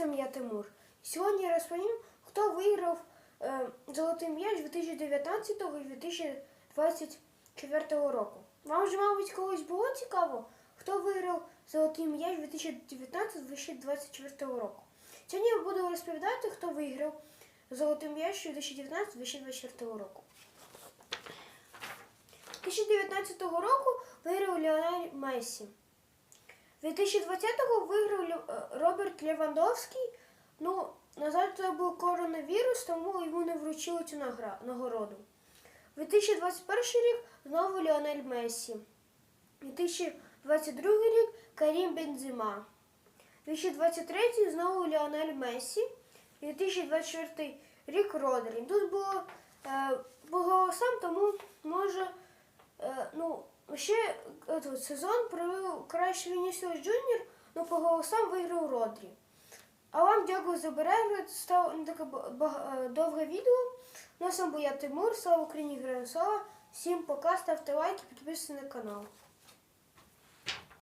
вами я Тимур. Сьогодні розповім, хто виграв е, золотий м'яч 2019 і 2024 року. Вам же, мабуть, колись було цікаво, хто виграв золотий м'яч 2019-2024 року. Сьогодні я буду розповідати, хто виграв золотий м'яч 2019-2024 року. 2019 року виграв Ліонель Мессі. 2020-го виграв е, Роберт Левандовський. Ну, на жаль, це був коронавірус, тому йому не вручили цю нагороду. 2021 рік знову Ліонель Мессі. 2022 рік Карім Бензима. 2023 знову Ліонель Мессі. 2024 рік Родрі. Тут було е, по голосам, тому може Е, ну, ще этот сезон провів краще Вінісіус Джуніор, але по голосам виграв Родрі. А вам дякую за перегляд. Стало не таке ба- ба- е, довге відео. На сам був я Тимур, слава Україні, героям слава. Всім пока, ставте лайки, підписуйтесь на канал.